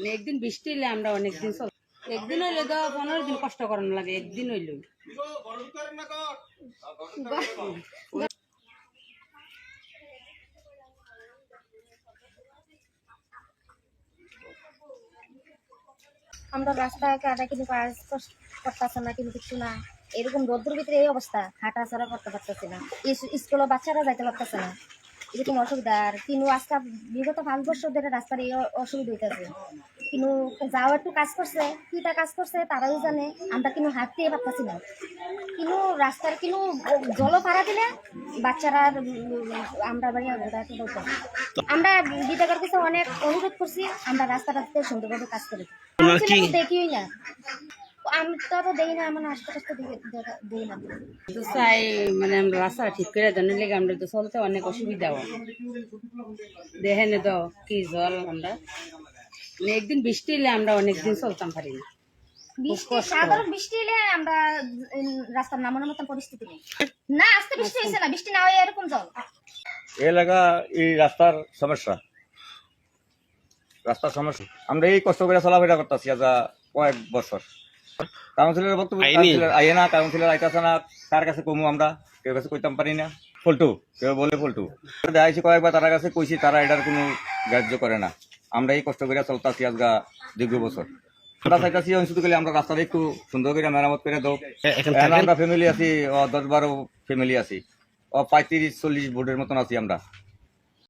মানে একদিন বৃষ্টি হইলে আমরা অনেকদিন চল একদিন হইলে তো পনেরো দিন কষ্ট করানো লাগে, একদিন হইলেও। আমরা রাস্তায় কাটা কিন্তু কাজ কর- করতেছে না কিন্তু কিছু না। এরকম রোদ্রের ভিতরে এই অবস্থা, হাঁটা চলা করতে পারতেছে না। স্কুলে বাচ্চারা যাইতে পারতেছে না। এরকম অসুবিধা। আর কিন্তু আজকে বিগত পাঁচ বছর ধরে রাস্তার এই অসুবিধা হইতেছে। কিন্তু যাও একটু কাজ করছে কিটা কাজ করছে তারাই জানে আমরা কিন্তু হাঁটতে পারতেছি না। কিন্তু রাস্তার কিন্তু জল ভাড়া দিলে বাচ্চারা আমরা বাড়ি আমরা বিদ্যাগার কাছে অনেক অনুরোধ করছি আমরা রাস্তাটাতে সুন্দরভাবে কাজ করি দেখিই না। আমি তো তো দেই না আমার আস্তে আস্তে দেই না। তো চাই মানে আমরা রাস্তা ঠিক করে জানি লেগে আমরা তো চলতে অনেক অসুবিধা হয়। দেখেন তো কি জল আমরা। মানে একদিন বৃষ্টি হইলে আমরা অনেকদিন চলতাম পারি না। সাধারণ বৃষ্টি এলে আমরা রাস্তার নামানোর মতন পরিস্থিতি নেই। না আজকে বৃষ্টি হয়েছে না বৃষ্টি না হয়ে এরকম জল। এই এলাকা এই রাস্তার সমস্যা। রাস্তার সমস্যা। আমরা এই কষ্ট করে চলাফেরা করতেছি আজ কয়েক বছর। কাউন্সিলর বক্তব্য কাউন্সিলর আইয়ে না কাউন্সিলর আইতাছে না কার কাছে কমু আমরা? কেউ কাছে কইতাম পারি না। ফল্টু কেউ বলে ফল্টু দেখাইছি কয়েকবার তারা কাছে কইছি তারা এটার কোনো গ্রাহ্য করে না। আমরা এই কষ্ট করে চলতেছি আজগা দীর্ঘ বছর। আমরা চাইতাছি শুধু গেলে আমরা রাস্তাটা একটু সুন্দর করে মেরামত করে দাও। এখন আমরা ফ্যামিলি আছি ও দশ বারো ফ্যামিলি আছি। ও পঁয়ত্রিশ চল্লিশ ভোটের মতন আছি আমরা।